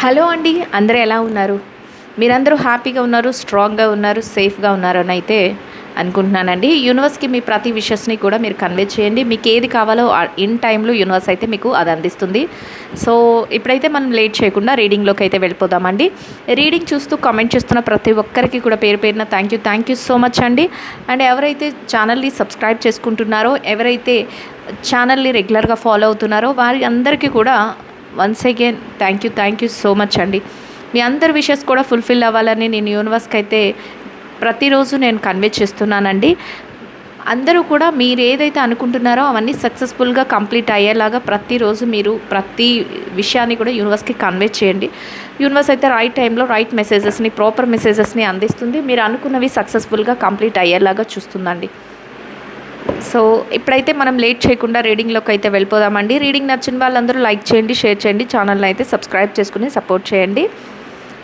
Hello అండి అందరూ ఎలా ఉన్నారు? మీరందరూ హ్యాపీగా ఉన్నారు స్ట్రాంగ్గా ఉన్నారు సేఫ్గా ఉన్నారు అని అయితే అనుకుంటున్నానండి. యూనివర్స్కి మీ ప్రతి విషస్ని కూడా మీరు కన్వే చేయండి. మీకు ఏది కావాలో ఇన్ టైంలో యూనివర్స్ అయితే మీకు అది అందిస్తుంది. సో ఇప్పుడైతే మనం లేట్ చేయకుండా రీడింగ్లోకి అయితే వెళ్ళిపోదామండి. రీడింగ్ చూస్తూ కామెంట్ చేస్తున్న ప్రతి ఒక్కరికి కూడా పేరు పేరున thank you thank you so much అండి. అండ్ ఎవరైతే ఛానల్ని సబ్స్క్రైబ్ చేసుకుంటున్నారో ఎవరైతే ఛానల్ని రెగ్యులర్గా ఫాలో అవుతున్నారో వారి అందరికీ కూడా once again thank you thank you so much అండి మీ అందరి విషెస్ కూడా ఫుల్ఫిల్ అవ్వాలని నేను యూనివర్స్కి అయితే ప్రతిరోజు నేను కన్వే చేస్తున్నానండి. అందరూ కూడా మీరు ఏదైతే అనుకుంటున్నారో అవన్నీ సక్సెస్ఫుల్గా కంప్లీట్ అయ్యేలాగా ప్రతిరోజు మీరు ప్రతి విషయాన్ని కూడా యూనివర్స్కి కన్వే చేయండి. యూనివర్స్ అయితే రైట్ టైంలో రైట్ మెసేజెస్ని ప్రాపర్ మెసేజెస్ని అందిస్తుంది. మీరు అనుకున్నవి సక్సెస్ఫుల్గా కంప్లీట్ అయ్యేలాగా చూస్తుందండి. సో ఇప్పుడైతే మనం లేట్ చేయకుండా రీడింగ్లోకి అయితే వెళ్ళిపోదామండి. రీడింగ్ నచ్చిన వాళ్ళందరూ లైక్ చేయండి షేర్ చేయండి ఛానల్ని అయితే సబ్స్క్రైబ్ చేసుకుని సపోర్ట్ చేయండి.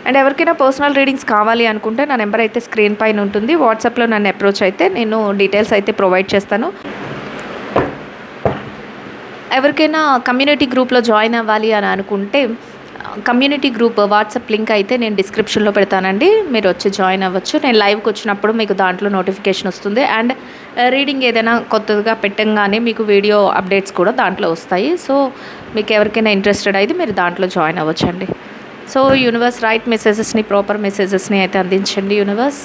అండ్ ఎవరికైనా పర్సనల్ రీడింగ్స్ కావాలి అనుకుంటే నా నెంబర్ అయితే స్క్రీన్ పైన ఉంటుంది. వాట్సాప్లో నన్ను అప్రోచ్ అయితే నేను డీటెయిల్స్ అయితే ప్రొవైడ్ చేస్తాను. ఎవరికైనా కమ్యూనిటీ గ్రూప్లో జాయిన్ అవ్వాలి అని అనుకుంటే కమ్యూనిటీ గ్రూప్ వాట్సాప్ లింక్ అయితే నేను డిస్క్రిప్షన్లో పెడతానండి. మీరు వచ్చి జాయిన్ అవ్వచ్చు. నేను లైవ్కి వచ్చినప్పుడు మీకు దాంట్లో నోటిఫికేషన్ వస్తుంది. అండ్ రీడింగ్ ఏదైనా కొత్తగా పెట్టంగానే మీకు వీడియో అప్డేట్స్ కూడా దాంట్లో వస్తాయి. సో మీకు ఎవరికైనా ఇంట్రెస్టెడ్ అయితే మీరు దాంట్లో జాయిన్ అవ్వచ్చండి. సో యూనివర్స్ రైట్ మెసేజెస్ని ప్రాపర్ మెసేజెస్ని అయితే అందించండి యూనివర్స్.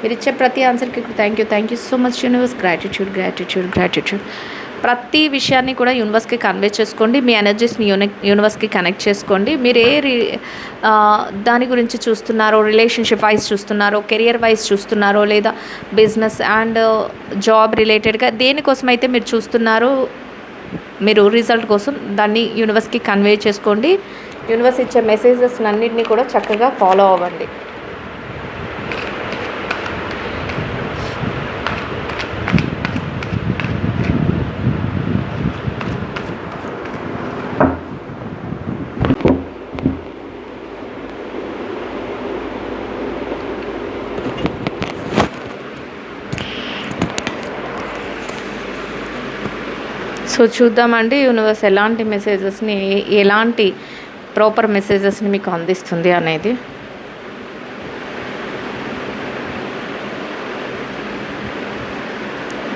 మీరు ఇచ్చే ప్రతి ఆన్సర్కి thank you thank you so much universe. Gratitude gratitude gratitude. ప్రతి విషయాన్ని కూడా యూనివర్స్కి కన్వే చేసుకోండి. మీ ఎనర్జీస్ని యూని యూనివర్స్కి కనెక్ట్ చేసుకోండి. మీరు ఏ రి దాని గురించి చూస్తున్నారో రిలేషన్షిప్ వైజ్ చూస్తున్నారో కెరియర్ వైజ్ చూస్తున్నారో లేదా బిజినెస్ అండ్ జాబ్ రిలేటెడ్గా దేనికోసం అయితే మీరు చూస్తున్నారో మీరు రిజల్ట్ కోసం దాన్ని యూనివర్స్కి కన్వే చేసుకోండి. యూనివర్స్ ఇచ్చే మెసేజెస్ అన్నింటినీ కూడా చక్కగా ఫాలో అవ్వండి. సో చూద్దామండి యూనివర్స్ ఎలాంటి మెసేజెస్ని ఎలాంటి ప్రాపర్ మెసేజెస్ని మీకు అందిస్తుంది అనేది.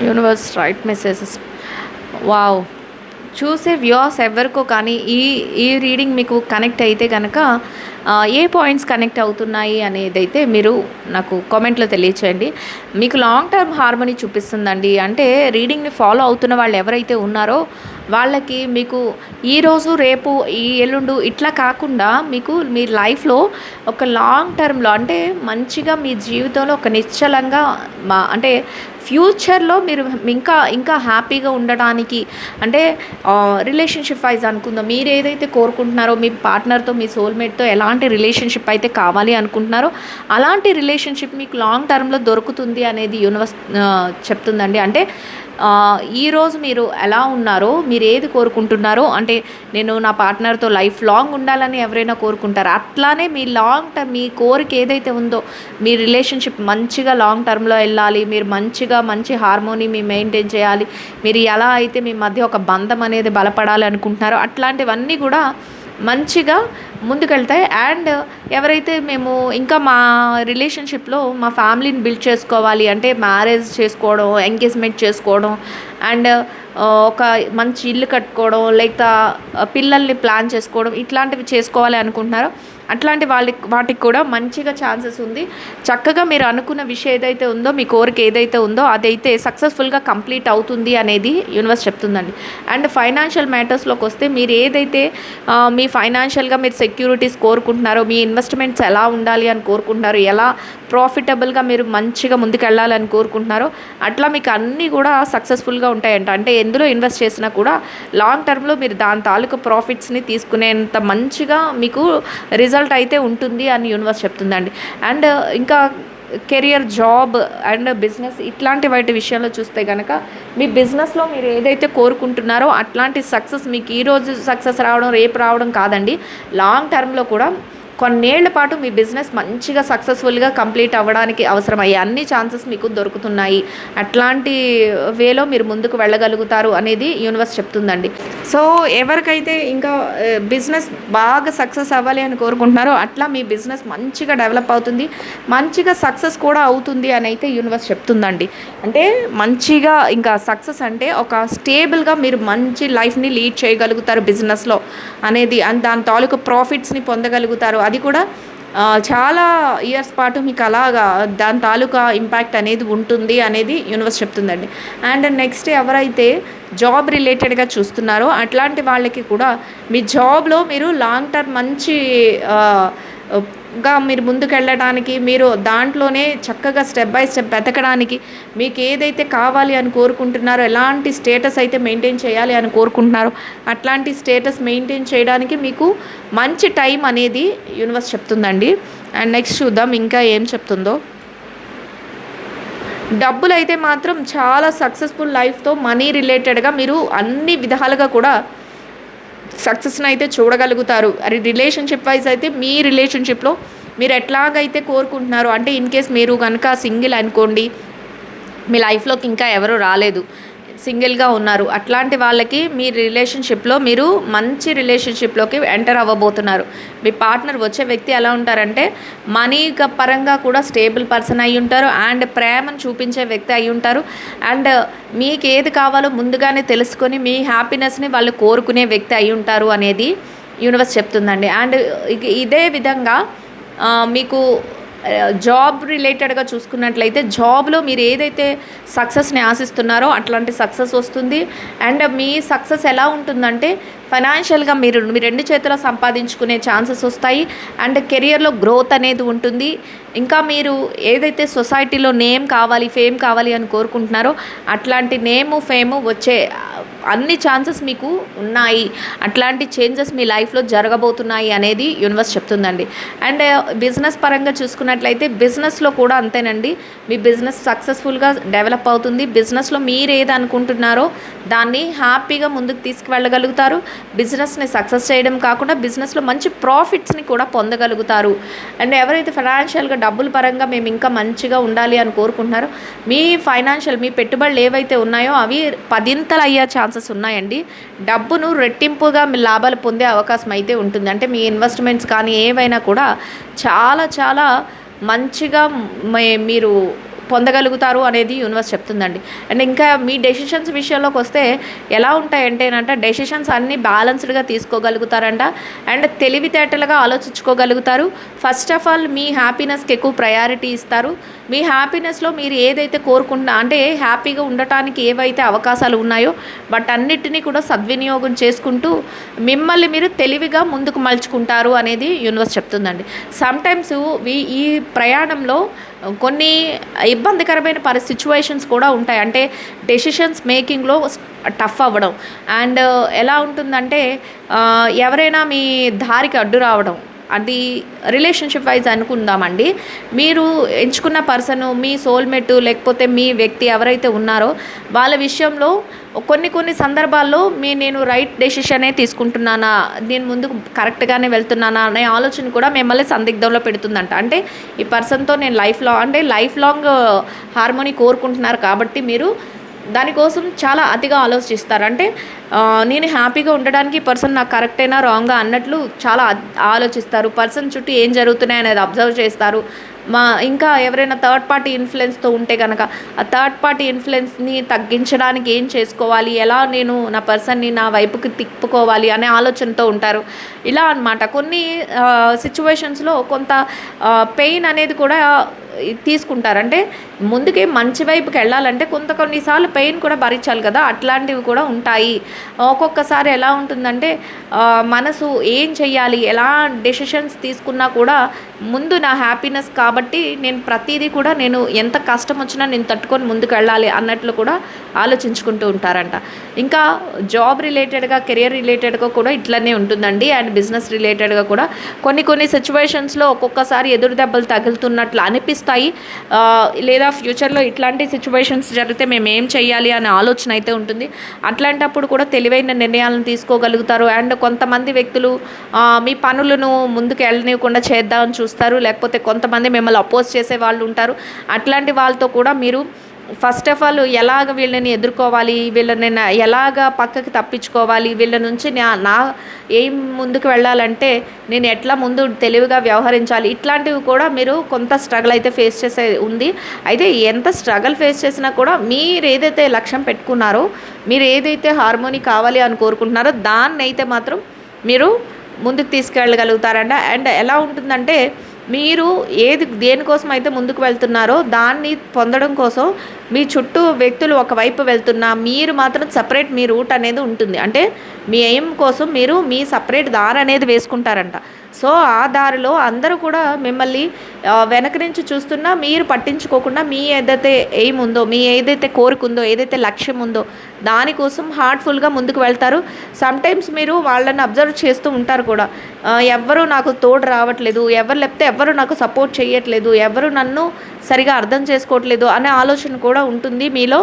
యూనివర్స్ రైట్ మెసేజెస్ వావ్ చూసే వ్యూస్ ఎవరికో కానీ ఈ ఈ రీడింగ్ మీకు కనెక్ట్ అయితే కనుక ఏ పాయింట్స్ కనెక్ట్ అవుతున్నాయి అనేది అయితే మీరు నాకు కామెంట్లో తెలియచేయండి. మీకు లాంగ్ టర్మ్ హార్మోనీ చూపిస్తుందండి. అంటే రీడింగ్ని ఫాలో అవుతున్న వాళ్ళు ఎవరైతే ఉన్నారో వాళ్ళకి మీకు ఈరోజు రేపు ఈ ఎల్లుండు ఇట్లా కాకుండా మీకు మీ లైఫ్లో ఒక లాంగ్ టర్మ్లో అంటే మంచిగా మీ జీవితంలో ఒక నిశ్చలంగా మా అంటే ఫ్యూచర్లో మీరు ఇంకా ఇంకా హ్యాపీగా ఉండడానికి అంటే రిలేషన్షిప్ వైజ్ అనుకుందాం. మీరు ఏదైతే కోరుకుంటున్నారో మీ పార్ట్నర్తో మీ సోల్మేట్తో ఎలాంటి రిలేషన్షిప్ అయితే కావాలి అనుకుంటున్నారో అలాంటి రిలేషన్షిప్ మీకు లాంగ్ టర్మ్లో దొరుకుతుంది అనేది యూనివర్స్ చెప్తుందండి. అంటే ఈరోజు మీరు ఎలా ఉన్నారో మీరు ఏది కోరుకుంటున్నారో అంటే నేను నా పార్ట్నర్తో లైఫ్ లాంగ్ ఉండాలని ఎవరైనా కోరుకుంటారు? అట్లానే మీ లాంగ్ టర్మ్ మీ కోరిక ఏదైతే ఉందో మీ రిలేషన్షిప్ మంచిగా లాంగ్ టర్మ్లో వెళ్ళాలి మీరు మంచిగా మంచి హార్మోని మీ మెయింటైన్ చేయాలి మీరు ఎలా అయితే మీ మధ్య ఒక బంధం అనేది బలపడాలి అనుకుంటున్నారో అట్లాంటివన్నీ కూడా మంచిగా ముందుకెళ్తాయి. అండ్ ఎవరైతే మేము ఇంకా మా రిలేషన్షిప్లో మా ఫ్యామిలీని బిల్డ్ చేసుకోవాలి అంటే మ్యారేజ్ చేసుకోవడం ఎంగేజ్మెంట్ చేసుకోవడం అండ్ ఒక మంచి ఇల్లు కట్టుకోవడం లేక పిల్లల్ని ప్లాన్ చేసుకోవడం ఇట్లాంటివి చేసుకోవాలి అనుకుంటున్నారో? అట్లాంటి వాళ్ళకి వాటికి కూడా మంచిగా ఛాన్సెస్ ఉంది. చక్కగా మీరు అనుకున్న విషయం ఏదైతే ఉందో మీ కోరిక ఏదైతే ఉందో అదైతే సక్సెస్ఫుల్గా కంప్లీట్ అవుతుంది అనేది యూనివర్స్ చెప్తుందండి. అండ్ ఫైనాన్షియల్ మ్యాటర్స్లోకి వస్తే మీరు ఏదైతే మీ ఫైనాన్షియల్గా మీరు సెక్యూరిటీస్ కోరుకుంటున్నారో మీ ఇన్వెస్ట్మెంట్స్ ఎలా ఉండాలి అని కోరుకుంటున్నారో ఎలా ప్రాఫిటబుల్గా మీరు మంచిగా ముందుకెళ్ళాలని కోరుకుంటున్నారో అట్లా మీకు అన్నీ కూడా సక్సెస్ఫుల్గా ఉంటాయంట. అంటే ఎందులో ఇన్వెస్ట్ చేసినా కూడా లాంగ్ టర్మ్లో మీరు దాని తాలూకు ప్రాఫిట్స్ని తీసుకునేంత మంచిగా మీకు రిజల్ట్ అయితే ఉంటుంది అని యూనివర్స్ చెప్తుందండి. అండ్ ఇంకా కెరియర్ జాబ్ అండ్ బిజినెస్ ఇట్లాంటి వాటి విషయంలో చూస్తే కనుక మీ బిజినెస్లో మీరు ఏదైతే కోరుకుంటున్నారో అట్లాంటి సక్సెస్ మీకు ఈరోజు సక్సెస్ రావడం రేపు రావడం కాదండి. లాంగ్ టర్మ్లో కూడా కొన్నేళ్ళ పాటు మీ బిజినెస్ మంచిగా సక్సెస్ఫుల్గా కంప్లీట్ అవ్వడానికి అవసరమయ్యే అన్ని ఛాన్సెస్ మీకు దొరుకుతున్నాయి. అట్లాంటి వేలో మీరు ముందుకు వెళ్ళగలుగుతారు అనేది యూనివర్స్ చెప్తుందండి. సో ఎవరికైతే ఇంకా బిజినెస్ బాగా సక్సెస్ అవ్వాలి అని కోరుకుంటున్నారో అట్లా మీ బిజినెస్ మంచిగా డెవలప్ అవుతుంది. మంచిగా సక్సెస్ కూడా అవుతుంది అని అయితే యూనివర్స్ చెప్తుందండి. అంటే మంచిగా ఇంకా సక్సెస్ అంటే ఒక స్టేబుల్గా మీరు మంచి లైఫ్ని లీడ్ చేయగలుగుతారు బిజినెస్లో అనేది అండ్ దాని తాలూకు ప్రాఫిట్స్ని పొందగలుగుతారు. అది కూడా చాలా ఇయర్స్ పాటు మీకు అలాగా దాని తాలూకా ఇంపాక్ట్ అనేది ఉంటుంది అనేది యూనివర్స్ చెప్తుందండి. అండ్ నెక్స్ట్ ఎవరైతే జాబ్ రిలేటెడ్గా చూస్తున్నారో అట్లాంటి వాళ్ళకి కూడా మీ జాబ్లో మీరు లాంగ్ టర్మ్ మంచి గా మీరు ముందుకెళ్ళడానికి మీరు దాంట్లోనే చక్కగా స్టెప్ బై స్టెప్ బతకడానికి మీకు ఏదైతే కావాలి అని కోరుకుంటున్నారో ఎలాంటి స్టేటస్ అయితే మెయింటైన్ చేయాలి అని కోరుకుంటున్నారో అట్లాంటి స్టేటస్ మెయింటైన్ చేయడానికి మీకు మంచి టైం అనేది యూనివర్స్ చెప్తుందండి. అండ్ నెక్స్ట్ చూద్దాం ఇంకా ఏం చెప్తుందో. డబ్బులు అయితే మాత్రం చాలా సక్సెస్ఫుల్ లైఫ్తో మనీ రిలేటెడ్గా మీరు అన్ని విధాలుగా కూడా సక్సెస్ని అయితే చూడగలుగుతారు. అది రిలేషన్షిప్ వైజ్ అయితే మీ రిలేషన్షిప్లో మీరు ఎట్లాగైతే కోరుకుంటున్నారో అంటే ఇన్ కేస్ మీరు కనుక సింగిల్ అనుకోండి మీ లైఫ్లోకి ఇంకా ఎవరు రాలేదు. సింగిల్గా ఉన్నారు. అట్లాంటి వాళ్ళకి మీ రిలేషన్షిప్లో మీరు మంచి రిలేషన్షిప్లోకి ఎంటర్ అవ్వబోతున్నారు. మీ పార్ట్నర్ వచ్చే వ్యక్తి ఎలా ఉంటారంటే మనీ పరంగా కూడా స్టేబుల్ పర్సన్ అయి ఉంటారు అండ్ ప్రేమను చూపించే వ్యక్తి అయి ఉంటారు. అండ్ మీకు ఏది కావాలో ముందుగానే తెలుసుకొని మీ హ్యాపీనెస్ని వాళ్ళు కోరుకునే వ్యక్తి అయి ఉంటారు అనేది యూనివర్స్ చెప్తుందండి. అండ్ ఇదే విధంగా మీకు జాబ్ రిలేటెడ్గా చూసుకున్నట్లయితే జాబ్లో మీరు ఏదైతే సక్సెస్ని ఆశిస్తున్నారో అట్లాంటి సక్సెస్ వస్తుంది. అండ్ మీ సక్సెస్ ఎలా ఉంటుందంటే ఫైనాన్షియల్గా మీరు మీ రెండు చేతుల సంపాదించుకునే ఛాన్సెస్ వస్తాయి. అండ్ కెరియర్లో గ్రోత్ అనేది ఉంటుంది. ఇంకా మీరు ఏదైతే సొసైటీలో నేమ్ కావాలి ఫేమ్ కావాలి అని కోరుకుంటున్నారో అట్లాంటి నేము ఫేము వచ్చే అన్ని ఛాన్సెస్ మీకు ఉన్నాయి. అట్లాంటి చేంజెస్ మీ లైఫ్లో జరగబోతున్నాయి అనేది యూనివర్స్ చెప్తుందండి. అండ్ బిజినెస్ పరంగా చూసుకున్నట్లయితే బిజినెస్లో కూడా అంతేనండి. మీ బిజినెస్ సక్సెస్ఫుల్గా డెవలప్ అవుతుంది. బిజినెస్లో మీరు ఏది అనుకుంటున్నారో దాన్ని హ్యాపీగా ముందుకు తీసుకువెళ్ళగలుగుతారు. బిజినెస్ని సక్సెస్ చేయడం కాకుండా బిజినెస్లో మంచి ప్రాఫిట్స్ని కూడా పొందగలుగుతారు. అండ్ ఎవరైతే ఫైనాన్షియల్గా డబ్బుల పరంగా మేము ఇంకా మంచిగా ఉండాలి అని కోరుకుంటున్నారో మీ ఫైనాన్షియల్ మీ పెట్టుబడులు ఏవైతే ఉన్నాయో అవి పదింతలు అయ్యే ఛాన్సెస్ ఉన్నాయండి. డబ్బును రెట్టింపుగా మీ లాభాలు పొందే అవకాశం అయితే ఉంటుంది. అంటే మీ ఇన్వెస్ట్మెంట్స్ కానీ ఏవైనా కూడా చాలా చాలా మంచిగా మే- మీరు పొందగలుగుతారు అనేది యూనివర్స్ చెప్తుందండి. అండ్ ఇంకా మీ డెసిషన్స్ విషయంలోకి వస్తే ఎలా ఉంటాయంటే అంటే డెసిషన్స్ అన్నీ బ్యాలెన్స్డ్గా తీసుకోగలుగుతారంట. అండ్ తెలివితేటలుగా ఆలోచించుకోగలుగుతారు. ఫస్ట్ ఆఫ్ ఆల్ మీ హ్యాపీనెస్కి ఎక్కువ ప్రయారిటీ ఇస్తారు. మీ హ్యాపీనెస్లో మీరు ఏదైతే కోరుకుంటున్నా అంటే హ్యాపీగా ఉండటానికి ఏవైతే అవకాశాలు ఉన్నాయో బట్ అన్నిటినీ కూడా సద్వినియోగం చేసుకుంటూ మిమ్మల్ని మీరు తెలివిగా ముందుకు మలుచుకుంటారు అనేది యూనివర్స్ చెప్తుందండి. సమ్టైమ్స్ ఈ ప్రయాణంలో కొన్ని ఇబ్బందికరమైన పరి సిచ్యువేషన్స్ కూడా ఉంటాయి. అంటే డెసిషన్స్ మేకింగ్లో టఫ్ అవ్వడం. అండ్ ఎలా ఉంటుందంటే ఎవరైనా మీ దారికి అడ్డు రావడం. అది రిలేషన్షిప్ వైజ్ అనుకుందామండి. మీరు ఎంచుకున్న పర్సన్ మీ సోల్మేట్ లేకపోతే మీ వ్యక్తి ఎవరైతే ఉన్నారో వాళ్ళ విషయంలో కొన్ని కొన్ని సందర్భాల్లో మీ నేను రైట్ డెసిషనే తీసుకుంటున్నానా నేను ముందుకు కరెక్ట్గానే వెళ్తున్నానా అనే ఆలోచన కూడా మిమ్మల్ని సందిగ్ధంలో పెడుతుందంట. అంటే ఈ పర్సన్తో నేను లైఫ్ లాంగ్ అంటే లైఫ్ లాంగ్ హార్మోనీ కోరుకుంటున్నారు కాబట్టి మీరు దానికోసం చాలా అతిగా ఆలోచిస్తారు. అంటే నేను హ్యాపీగా ఉండడానికి పర్సన్ నాకు కరెక్టేనా రాంగా అన్నట్లు చాలా ఆలోచిస్తారు. పర్సన్ చుట్టూ ఏం జరుగుతున్నాయి అనేది అబ్జర్వ్ చేస్తారు. మా ఇంకా ఎవరైనా థర్డ్ పార్టీ ఇన్ఫ్లుయెన్స్తో ఉంటే కనుక ఆ థర్డ్ పార్టీ ఇన్ఫ్లుయెన్స్ని తగ్గించడానికి ఏం చేసుకోవాలి? ఎలా నేను నా పర్సన్ని నా వైపుకి తిప్పుకోవాలి? అనే ఆలోచనతో ఉంటారు. ఇలా అన్నమాట. కొన్ని సిచ్యువేషన్స్లో కొంత పెయిన్ అనేది కూడా తీసుకుంటారు అంటే ముందుకే మంచి వైపుకి వెళ్ళాలంటే కొంత కొన్నిసార్లు పెయిన్ కూడా భరించాలి కదా అట్లాంటివి కూడా ఉంటాయి. ఒక్కొక్కసారి ఎలా ఉంటుందంటే మనసు ఏం చెయ్యాలి ఎలా డెసిషన్స్ తీసుకున్నా కూడా ముందు నా హ్యాపీనెస్ కాబట్టి నేను ప్రతిదీ కూడా నేను ఎంత కష్టం వచ్చినా నేను తట్టుకొని ముందుకు వెళ్ళాలి అన్నట్లు కూడా ఆలోచించుకుంటూ ఉంటారంట. ఇంకా జాబ్ రిలేటెడ్గా కెరియర్ రిలేటెడ్గా కూడా ఇట్లనే ఉంటుందండి. అండ్ బిజినెస్ రిలేటెడ్గా కూడా కొన్ని కొన్ని సిచ్యువేషన్స్లో ఒక్కొక్కసారి ఎదురు దెబ్బలు తగులుతున్నట్లు అనిపిస్తుంది వస్తాయి. లేదా ఫ్యూచర్లో ఇట్లాంటి సిచ్యువేషన్స్ జరిగితే మేము ఏం చేయాలి అనే ఆలోచన అయితే ఉంటుంది. అట్లాంటప్పుడు కూడా తెలివైన నిర్ణయాలను తీసుకోగలుగుతారు. అండ్ కొంతమంది వ్యక్తులు మీ పనులను ముందుకు వెళ్ళనివ్వకుండా చేద్దామని చూస్తారు. లేకపోతే కొంతమంది మిమ్మల్ని అపోజ్ చేసే వాళ్ళు ఉంటారు. అట్లాంటి వాళ్ళతో కూడా మీరు ఫస్ట్ ఆఫ్ ఆల్ ఎలాగ వీళ్ళని ఎదుర్కోవాలి వీళ్ళని ఎలాగ పక్కకి తప్పించుకోవాలి వీళ్ళ నుంచి నా నా ఏం ముందుకు వెళ్ళాలంటే నేను ఎట్లా ముందు తెలివిగా వ్యవహరించాలి. ఇట్లాంటివి కూడా మీరు కొంత స్ట్రగుల్ అయితే ఫేస్ చేసే ఉంది. అయితే ఎంత స్ట్రగుల్ ఫేస్ చేసినా కూడా మీరు ఏదైతే లక్ష్యం పెట్టుకున్నారో మీరు ఏదైతే హార్మోని కావాలి అని కోరుకుంటున్నారో దాన్ని అయితే మాత్రం మీరు ముందుకు తీసుకెళ్ళగలుగుతారంట. అండ్ ఎలా ఉంటుందంటే మీరు ఏది దేనికోసం అయితే ముందుకు వెళ్తున్నారో దాన్ని పొందడం కోసం మీ చుట్టూ వ్యక్తులు ఒకవైపు వెళ్తున్నా మీరు మాత్రం సపరేట్ మీ రూట్ అనేది ఉంటుంది. అంటే మీ ఎయిమ్ కోసం మీరు మీ సపరేట్ దారి అనేది వేసుకుంటారంట. సో ఆ దారిలో అందరూ కూడా మిమ్మల్ని వెనక నుంచి చూస్తున్నా మీరు పట్టించుకోకుండా మీ ఏదైతే ఎయిమ్ ఉందో మీ ఏదైతే కోరిక ఉందో ఏదైతే లక్ష్యం ఉందో దానికోసం హార్ట్ఫుల్గా ముందుకు వెళ్తారు. సమ్టైమ్స్ మీరు వాళ్ళని అబ్జర్వ్ చేస్తూ ఉంటారు కూడా. ఆ, ఎవ్వరూ నాకు తోడు రావట్లేదు ఎవరు లేకపోతే ఎవరు నాకు సపోర్ట్ చేయట్లేదు ఎవరు నన్ను సరిగా అర్థం చేసుకోవట్లేదు అనే ఆలోచన కూడా ఉంటుంది మీలో.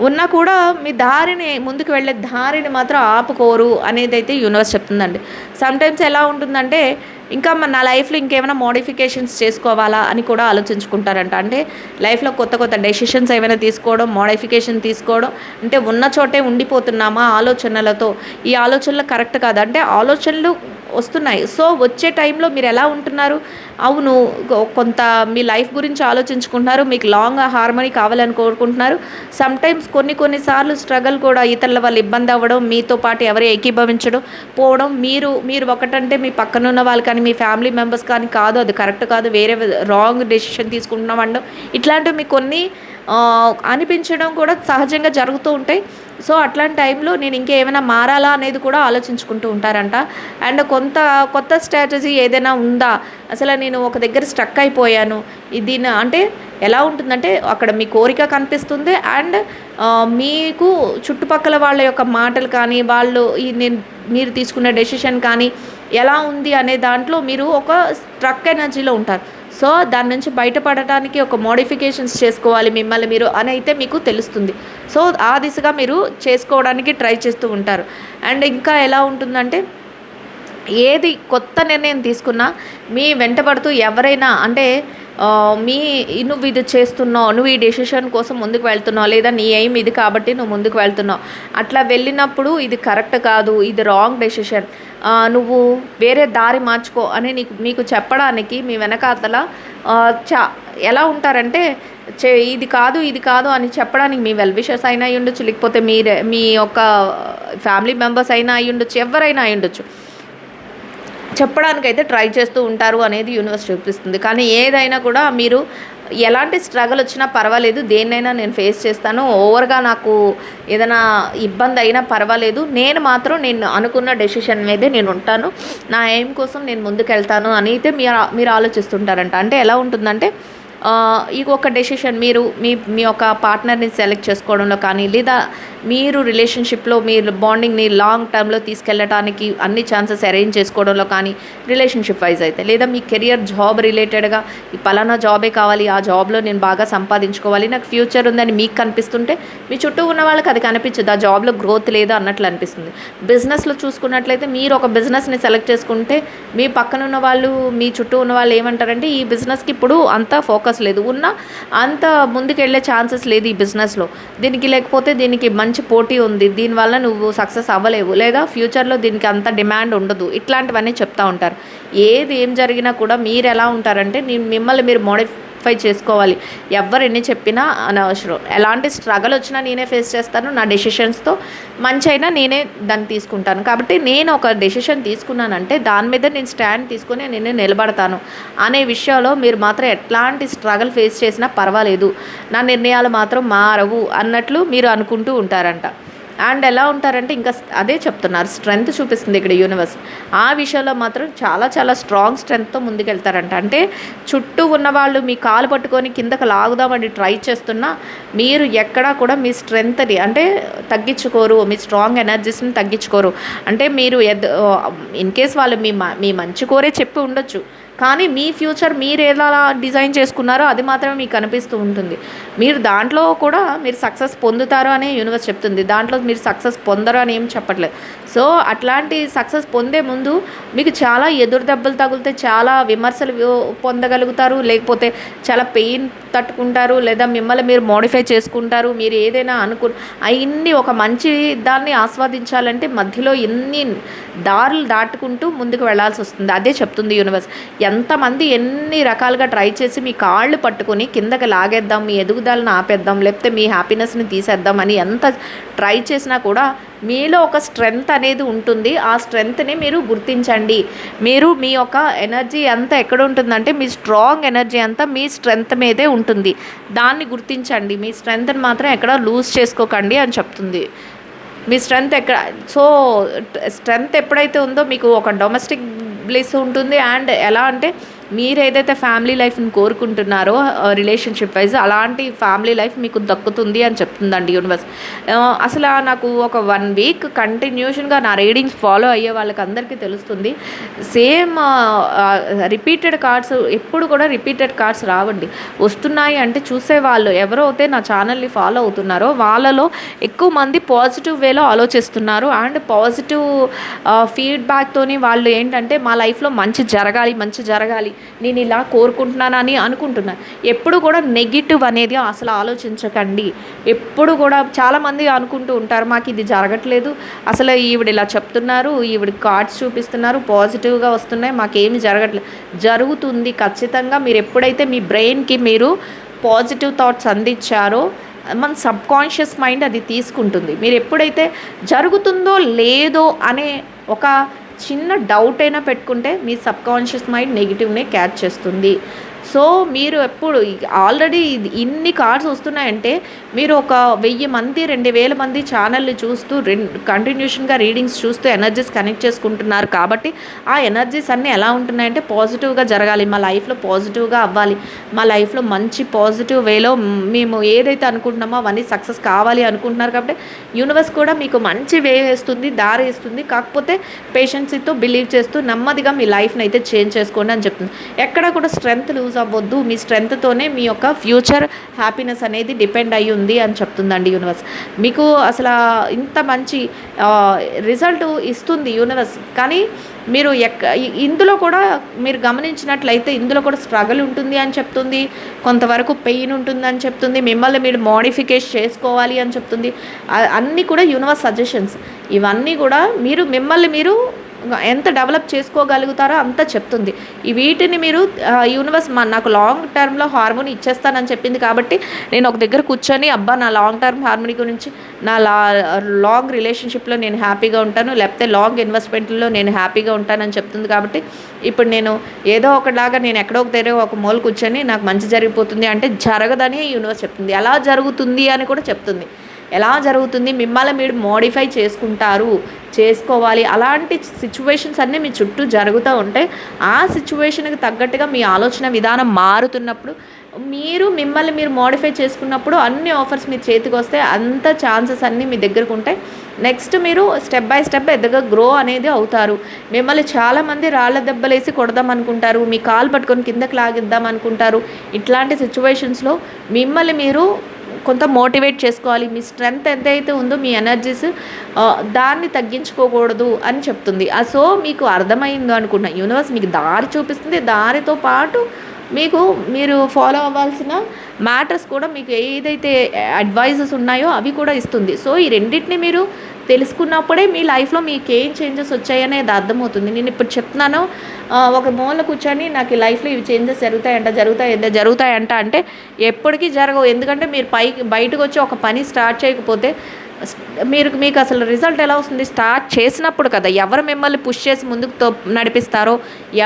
ఉన్నా కూడా మీ దారిని ముందుకు వెళ్ళే దారిని మాత్రం ఆపుకోరు అనేది అయితే యూనివర్స్ చెప్తుందండి. సమ్టైమ్స్ ఎలా ఉంటుందంటే ఇంకా మన నా లైఫ్లో ఇంకేమైనా మోడిఫికేషన్స్ చేసుకోవాలా అని కూడా ఆలోచించుకుంటారంట. అంటే లైఫ్లో కొత్త కొత్త డెసిషన్స్ ఏమైనా తీసుకోవడం మోడిఫికేషన్ తీసుకోవడం అంటే ఉన్న చోటే ఉండిపోతున్నామా ఆలోచనలతో? ఈ ఆలోచనలు కరెక్ట్ కాదు? అంటే ఆలోచనలు వస్తున్నాయి. సో వచ్చే టైంలో మీరు ఎలా ఉంటున్నారు? అవును కొంత మీ లైఫ్ గురించి ఆలోచించుకుంటున్నారు మీకు లాంగ్ హార్మనీ కావాలని కోరుకుంటున్నారు. సమ్ టైమ్స్ కొన్ని కొన్నిసార్లు స్ట్రగుల్ కూడా ఇతరుల వల్ల ఇబ్బంది అవ్వడం మీతో పాటు ఎవరు ఏకీభవించడం పోవడం మీరు మీరు ఒకటంటే మీ పక్కన ఉన్న వాళ్ళు కానీ మీ ఫ్యామిలీ మెంబర్స్ కానీ కాదు అది కరెక్ట్ కాదు వేరే రాంగ్ డెసిషన్ తీసుకుంటున్నాం అండం ఇట్లాంటివి మీకు కొన్ని అనిపించడం కూడా సహజంగా జరుగుతూ ఉంటాయి. సో అట్లాంటి టైంలో నేను ఇంకేమైనా మారాలా అనేది కూడా ఆలోచించుకుంటూ ఉంటారంట. అండ్ కొంత కొత్త స్ట్రాటజీ ఏదైనా ఉందా? అసలు నేను ఒక దగ్గర స్ట్రక్ అయిపోయాను. దీన్ని అంటే ఎలా ఉంటుందంటే అక్కడ మీ కోరిక కనిపిస్తుంది. అండ్ మీకు చుట్టుపక్కల వాళ్ళ యొక్క మాటలు కానీ వాళ్ళు ఈ నేను మీరు తీసుకున్న డెసిషన్ కానీ ఎలా ఉంది అనే దాంట్లో మీరు ఒక స్ట్రక్ ఎనర్జీలో ఉంటారు. సో దాని నుంచి బయటపడటానికి ఒక మోడిఫికేషన్స్ చేసుకోవాలి మిమ్మల్ని మీరు అని అయితే మీకు తెలుస్తుంది. సో ఆ దిశగా మీరు చేసుకోవడానికి ట్రై చేస్తూ ఉంటారు. అండ్ ఇంకా ఎలా ఉంటుందంటే ఏది కొత్త నిర్ణయం తీసుకున్నా మీ వెంటబడుతూ ఎవరైనా అంటే మీ నువ్వు ఇది చేస్తున్నావు నువ్వు ఈ డెసిషన్ కోసం ముందుకు వెళ్తున్నావు లేదా నీ ఎయిమ్ ఇది కాబట్టి నువ్వు ముందుకు వెళ్తున్నావు. అట్లా వెళ్ళినప్పుడు ఇది కరెక్ట్ కాదు ఇది రాంగ్ డెసిషన్ నువ్వు వేరే దారి మార్చుకో అని నీకు మీకు చెప్పడానికి మీ వెనకాతల చా ఎలా ఉంటారంటే చే ఇది కాదు ఇది కాదు అని చెప్పడానికి మీ వెల్ విషర్స్ అయినా అయి ఉండొచ్చు లేకపోతే మీరే మీ యొక్క ఫ్యామిలీ మెంబర్స్ అయినా అయి ఉండొచ్చు ఎవరైనా అయి ఉండొచ్చు. చెప్పడానికైతే ట్రై చేస్తూ ఉంటారు అనేది యూనివర్స్ చూపిస్తుంది. కానీ ఏదైనా కూడా మీరు ఎలాంటి స్ట్రగుల్ వచ్చినా పర్వాలేదు దేన్నైనా నేను ఫేస్ చేస్తాను. ఓవర్గా నాకు ఏదైనా ఇబ్బంది అయినా పర్వాలేదు. నేను మాత్రం నేను అనుకున్న డెసిషన్ మీదే నేను ఉంటాను. నా ఎయిమ్ కోసం నేను ముందుకెళ్తాను అని అయితే మీరు మీరు ఆలోచిస్తుంటారంట. అంటే ఎలా ఉంటుందంటే ఈ ఒక డెసిషన్ మీరు మీ మీ యొక్క పార్ట్నర్ని సెలెక్ట్ చేసుకోవడంలో కానీ లేదా మీరు రిలేషన్షిప్లో మీరు బాండింగ్ని లాంగ్ టర్మ్లో తీసుకెళ్ళటానికి అన్ని ఛాన్సెస్ అరేంజ్ చేసుకోవడంలో కానీ రిలేషన్షిప్ వైజ్ అయితే లేదా మీ కెరియర్ జాబ్ రిలేటెడ్గా ఈ పలానా జాబే కావాలి ఆ జాబ్లో నేను బాగా సంపాదించుకోవాలి నాకు ఫ్యూచర్ ఉందని మీకు కనిపిస్తుంటే మీ చుట్టూ ఉన్న వాళ్ళకి అది కనిపించదు ఆ జాబ్లో గ్రోత్ లేదు అన్నట్లు అనిపిస్తుంది. బిజినెస్లో చూసుకున్నట్లయితే మీరు ఒక బిజినెస్ని సెలెక్ట్ చేసుకుంటే మీ పక్కన ఉన్న వాళ్ళు మీ చుట్టూ ఉన్న వాళ్ళు ఏమంటారంటే ఈ బిజినెస్కి ఇప్పుడు అంతా ఫోకస్ లేదు. ఉన్న అంత ముందుకెళ్ళే ఛాన్సెస్ లేదు ఈ బిజినెస్లో దీనికి లేకపోతే దీనికి మంచి పోటీ ఉంది. దీనివల్ల నువ్వు సక్సెస్ అవ్వలేవు. లేదా ఫ్యూచర్లో దీనికి అంత డిమాండ్ ఉండదు. ఇట్లాంటివన్నీ చెప్తా ఉంటారు. ఏది ఏం జరిగినా కూడా మీరు ఎలా ఉంటారంటే నేను మిమ్మల్ని మీరు మోడిఫై చేసుకోవాలి. ఎవరు ఎన్ని చెప్పినా అనవసరం. ఎలాంటి స్ట్రగల్ వచ్చినా నేనే ఫేస్ చేస్తాను నా డెసిషన్స్తో మంచి అయినా నేనే దాన్ని తీసుకుంటాను. కాబట్టి నేను ఒక డెసిషన్ తీసుకున్నానంటే దాని మీద నేను స్టాండ్ తీసుకొని నేను నిలబడతాను. అనే విషయంలో మీరు మాత్రం ఎట్లాంటి స్ట్రగల్ ఫేస్ చేసినా పర్వాలేదు. నా నిర్ణయాలు మాత్రం మారవు అన్నట్లు మీరు అనుకుంటూ ఉంటారంట. అండ్ ఎలా ఉంటారంటే ఇంకా అదే చెప్తున్నారు స్ట్రెంగ్త్ చూపిస్తుంది ఇక్కడ యూనివర్స్ ఆ విషయంలో మాత్రం చాలా చాలా స్ట్రాంగ్ స్ట్రెంగ్త్తో ముందుకెళ్తారంట. అంటే చుట్టూ ఉన్న వాళ్ళు మీ కాలు పట్టుకొని కిందకి లాగుదామని ట్రై చేస్తున్నా మీరు ఎక్కడా కూడా మీ స్ట్రెంగ్త్ని అంటే తగ్గించుకోరు మీ స్ట్రాంగ్ ఎనర్జీస్ని తగ్గించుకోరు. అంటే మీరు ఎద్ ఇన్ కేస్ వాళ్ళు మీ మ- మీ మంచి కోరే చెప్పి ఉండొచ్చు. కానీ మీ ఫ్యూచర్ మీరు ఎలా డిజైన్ చేసుకున్నారో అది మాత్రమే మీకు కనిపిస్తూ ఉంటుంది. మీరు దాంట్లో కూడా మీరు సక్సెస్ పొందుతారు అని యూనివర్స్ చెప్తుంది. దాంట్లో మీరు సక్సెస్ పొందరు అని ఏం చెప్పట్లేదు. సో అట్లాంటి సక్సెస్ పొందే ముందు మీకు చాలా ఎదురు దెబ్బలు తగిలితే చాలా విమర్శలు పొందగలుగుతారు. లేకపోతే చాలా పెయిన్ తట్టుకుంటారు లేదా మిమ్మల్ని మీరు మోడిఫై చేసుకుంటారు మీరు ఏదైనా అనుకు అవన్నీ ఒక మంచి దాన్ని ఆస్వాదించాలంటే మధ్యలో ఎన్ని దారులు దాటుకుంటూ ముందుకు వెళ్ళాల్సి వస్తుంది. అదే చెప్తుంది యూనివర్స్ ఎంతమంది ఎన్ని రకాలుగా ట్రై చేసి మీ కాళ్ళు పట్టుకొని కిందకి లాగేద్దాం మీ ఎదుగుదలను ఆపేద్దాం లేకపోతే మీ హ్యాపీనెస్ని తీసేద్దాం అని ఎంత ట్రై చేసినా కూడా మీలో ఒక స్ట్రెంగ్త్ అనేది ఉంటుంది. ఆ స్ట్రెంగ్త్ని మీరు గుర్తించండి. మీరు మీ యొక్క ఎనర్జీ అంతా ఎక్కడ ఉంటుందంటే మీ స్ట్రాంగ్ ఎనర్జీ అంతా మీ స్ట్రెంగ్త్ మీదే ఉంటుంది. దాన్ని గుర్తించండి. మీ స్ట్రెంగ్త్ని మాత్రం ఎక్కడ లూజ్ చేసుకోకండి అని చెప్తుంది. మీ స్ట్రెంగ్త్ ఎక్కడ సో స్ట్రెంగ్త్ ఎప్పుడైతే ఉందో మీకు ఒక డొమెస్టిక్ బ్లిస్ ఉంటుంది. అండ్ ఎలా అంటే మీరు ఏదైతే ఫ్యామిలీ లైఫ్ని కోరుకుంటున్నారో రిలేషన్షిప్ వైజ్ అలాంటి ఫ్యామిలీ లైఫ్ మీకు దక్కుతుంది అని చెప్తుందండి యూనివర్స్ అసలు నాకు ఒక వన్ వీక్ కంటిన్యూషన్గా నా రీడింగ్స్ ఫాలో అయ్యే వాళ్ళకి అందరికీ తెలుస్తుంది. సేమ్ రిపీటెడ్ కార్డ్స్ ఎప్పుడు కూడా రిపీటెడ్ కార్డ్స్ రావండి. వస్తున్నాయి అంటే చూసే వాళ్ళు ఎవరైతే నా ఛానల్ని ఫాలో అవుతున్నారో వాళ్ళలో ఎక్కువ మంది పాజిటివ్ వేలో ఆలోచిస్తున్నారు. అండ్ పాజిటివ్ ఫీడ్బ్యాక్తోని వాళ్ళు ఏంటంటే మా లైఫ్లో మంచి జరగాలి మంచి జరగాలి నేను ఇలా కోరుకుంటున్నానని అనుకుంటున్నాను ఎప్పుడు కూడా నెగిటివ్ అనేది అసలు ఆలోచించకండి. ఎప్పుడు కూడా చాలామంది అనుకుంటూ ఉంటారు మాకు ఇది జరగట్లేదు. అసలు ఈవిడ ఇలా చెప్తున్నారు ఈవిడ కార్డ్స్ చూపిస్తున్నారు పాజిటివ్గా వస్తున్నాయి మాకేమి జరగట్లేదు జరుగుతుంది ఖచ్చితంగా. మీరు ఎప్పుడైతే మీ బ్రెయిన్కి మీరు పాజిటివ్ థాట్స్ అందించారో మన సబ్ కాన్షియస్ మైండ్ అది తీసుకుంటుంది. మీరు ఎప్పుడైతే జరుగుతుందో లేదో అనే ఒక చిన్న డౌట్ అయినా పెట్టుకుంటే మీ సబ్కాన్షియస్ మైండ్ నెగిటివ్నే క్యాచ్ చేస్తుంది. సో మీరు ఎప్పుడు ఆల్రెడీ ఇన్ని కార్డ్స్ వస్తున్నాయంటే మీరు ఒక వెయ్యి మంది రెండు వేల మంది ఛానల్ని చూస్తూ రెండు కంటిన్యూషన్గా రీడింగ్స్ చూస్తూ ఎనర్జీస్ కనెక్ట్ చేసుకుంటున్నారు కాబట్టి ఆ ఎనర్జీస్ అన్నీ ఎలా ఉంటున్నాయంటే పాజిటివ్గా జరగాలి. మా లైఫ్లో పాజిటివ్గా అవ్వాలి. మా లైఫ్లో మంచి పాజిటివ్ వేలో మేము ఏదైతే అనుకుంటున్నామో అవన్నీ సక్సెస్ కావాలి అనుకుంటున్నారు కాబట్టి యూనివర్స్ కూడా మీకు మంచి వే వేస్తుంది దారి ఇస్తుంది. కాకపోతే పేషెన్సీతో బిలీవ్ చేస్తూ నెమ్మదిగా మీ లైఫ్ని అయితే చేంజ్ చేసుకోండి అని చెప్తుంది. ఎక్కడ కూడా స్ట్రెంగ్త్ లూజ్ అవ్వద్దు. మీ స్ట్రెంగ్త్తోనే మీ యొక్క ఫ్యూచర్ హ్యాపీనెస్ అనేది డిపెండ్ అయ్యి ఉంది అని చెప్తుందండి యూనివర్స్ మీకు అసలు ఇంత మంచి రిజల్ట్ ఇస్తుంది యూనివర్స్ కానీ మీరు ఎక్క ఇందులో కూడా మీరు గమనించినట్లయితే ఇందులో కూడా స్ట్రగుల్ ఉంటుంది అని చెప్తుంది. కొంతవరకు పెయిన్ ఉంటుంది అని చెప్తుంది. మిమ్మల్ని మీరు మోడిఫికేషన్ చేసుకోవాలి అని చెప్తుంది. అన్నీ కూడా యూనివర్స్ సజెషన్స్ ఇవన్నీ కూడా మీరు మిమ్మల్ని మీరు ఎంత డెవలప్ చేసుకోగలుగుతారో అంత చెప్తుంది. ఈ వీటిని మీరు యూనివర్స్ మా నాకు లాంగ్ టర్మ్లో హార్మోని ఇచ్చేస్తానని చెప్పింది కాబట్టి నేను ఒక దగ్గర కూర్చొని అబ్బా నా లాంగ్ టర్మ్ హార్మోని గురించి నా లా లాంగ్ రిలేషన్షిప్లో నేను హ్యాపీగా ఉంటాను లేకపోతే లాంగ్ ఇన్వెస్ట్మెంట్లో నేను హ్యాపీగా ఉంటానని చెప్తుంది కాబట్టి ఇప్పుడు నేను ఏదో ఒకలాగా నేను ఎక్కడో ఒక దగ్గర ఒక మూల కూర్చొని నాకు మంచి జరిగిపోతుంది అంటే జరగదని యూనివర్స్ చెప్తుంది. ఎలా జరుగుతుంది అని కూడా చెప్తుంది. ఎలా జరుగుతుంది? మిమ్మల్ని మీరు మోడిఫై చేసుకుంటారు. చేసుకోవాలి. అలాంటి సిచ్యువేషన్స్ అన్నీ మీ చుట్టూ జరుగుతూ ఉంటాయి ఆ సిచ్యువేషన్కి తగ్గట్టుగా మీ ఆలోచన విధానం మారుతున్నప్పుడు మీరు మిమ్మల్ని మీరు మోడిఫై చేసుకున్నప్పుడు అన్ని ఆఫర్స్ మీ చేతికి వస్తే అంత ఛాన్సెస్ అన్నీ మీ దగ్గరకు ఉంటాయి. నెక్స్ట్ మీరు స్టెప్ బై స్టెప్ ఎద్దగా గ్రో అనేది అవుతారు. మిమ్మల్ని చాలామంది రాళ్ళ దెబ్బలేసి కొడదాం అనుకుంటారు. మీ కాలు పట్టుకొని కిందకి లాగిద్దాం అనుకుంటారు. ఇట్లాంటి సిచ్యువేషన్స్లో మిమ్మల్ని మీరు కొంత మోటివేట్ చేసుకోవాలి. మీ స్ట్రెంగ్త్ ఎంతైతే ఉందో మీ ఎనర్జీస్ దాన్ని తగ్గించుకోకూడదు అని చెప్తుంది. ఆ సో మీకు అర్థమైందో అనుకుంటున్నా. యూనివర్స్ మీకు దారి చూపిస్తుంది. దారితో పాటు మీకు మీరు ఫాలో అవ్వాల్సిన మ్యాటర్స్ కూడా మీకు ఏదైతే అడ్వైజెస్ ఉన్నాయో అవి కూడా ఇస్తుంది. సో ఈ రెండింటిని మీరు తెలుసుకున్నప్పుడే మీ లైఫ్లో మీకు ఏం చేంజెస్ వచ్చాయనేది అర్థమవుతుంది. నేను ఇప్పుడు చెప్తున్నాను ఒక మూల కూర్చొని నాకు ఈ లైఫ్లో ఇవి చేంజెస్ జరుగుతాయంట జరుగుతాయంట జరుగుతాయంట అంటే ఎప్పటికీ జరగవు. ఎందుకంటే మీరు పైకి బయటకు వచ్చి ఒక పని స్టార్ట్ చేయకపోతే మీరు మీకు అసలు రిజల్ట్ ఎలా వస్తుంది? స్టార్ట్ చేసినప్పుడు కదా ఎవరు మిమ్మల్ని పుష్ చేసి ముందుకు తో నడిపిస్తారో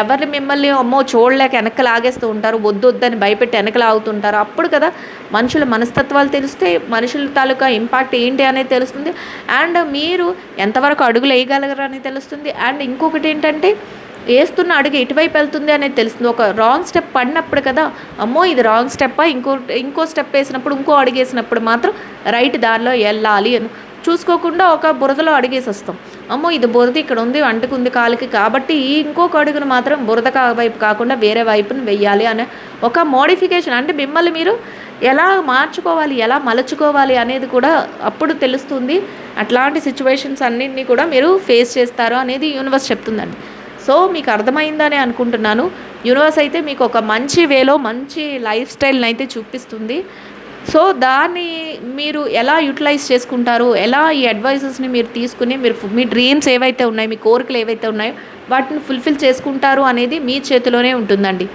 ఎవరు మిమ్మల్ని అమ్మో చూడలేక వెనక్కి లాగేస్తూ ఉంటారు వద్దు వద్దని భయపెట్టి వెనక్కి లాగుతుంటారు. అప్పుడు కదా మనుషుల మనస్తత్వాలు తెలిస్తే మనుషుల తాలూకా ఇంపాక్ట్ ఏంటి అనేది తెలుస్తుంది. అండ్ మీరు ఎంతవరకు అడుగులు వేయగలగరు అని తెలుస్తుంది. అండ్ ఇంకొకటి ఏంటంటే వేస్తున్న అడుగు ఎటువైపు వెళ్తుంది అనేది తెలుస్తుంది. ఒక రాంగ్ స్టెప్ పడినప్పుడు కదా అమ్మో ఇది రాంగ్ స్టెప్పా ఇంకో ఇంకో స్టెప్ వేసినప్పుడు ఇంకో అడుగేసినప్పుడు మాత్రం రైట్ దారిలో వెళ్ళాలి అని. చూసుకోకుండా ఒక బురదలో అడిగేసి వస్తాం అమ్మో ఇది బురద ఇక్కడ ఉంది అంటుకుంది కాలికి కాబట్టి ఈ ఇంకొక అడుగును మాత్రం బురద కా వైపు కాకుండా వేరే వైపును వెయ్యాలి అనే ఒక మోడిఫికేషన్ అంటే మిమ్మల్ని మీరు ఎలా మార్చుకోవాలి ఎలా మలుచుకోవాలి అనేది కూడా అప్పుడు తెలుస్తుంది. అట్లాంటి సిచ్యువేషన్స్ అన్నింటినీ కూడా మీరు ఫేస్ చేస్తారు అనేది యూనివర్స్ చెప్తుందండి. సో మీకు అర్థమైందని అనుకుంటున్నాను. యూనివర్స్ అయితే మీకు ఒక మంచి వేలో మంచి లైఫ్ స్టైల్ని అయితే చూపిస్తుంది. సో దాన్ని మీరు ఎలా యూటిలైజ్ చేసుకుంటారు? ఎలా ఈ అడ్వైజెస్ని మీరు తీసుకుని మీరు మీ డ్రీమ్స్ ఏవైతే ఉన్నాయో మీ కోరికలు ఏవైతే ఉన్నాయో వాటిని ఫుల్ఫిల్ చేసుకుంటారు అనేది మీ చేతిలోనే ఉంటుందండి.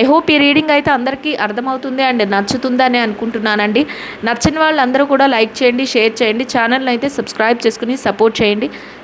ఐ హోప్ ఈ రీడింగ్ అయితే అందరికీ అర్థమవుతుంది అండ్ నచ్చుతుందని అనుకుంటున్నానండి. నచ్చిన వాళ్ళందరూ కూడా లైక్ చేయండి షేర్ చేయండి ఛానల్ని అయితే సబ్స్క్రైబ్ చేసుకుని సపోర్ట్ చేయండి.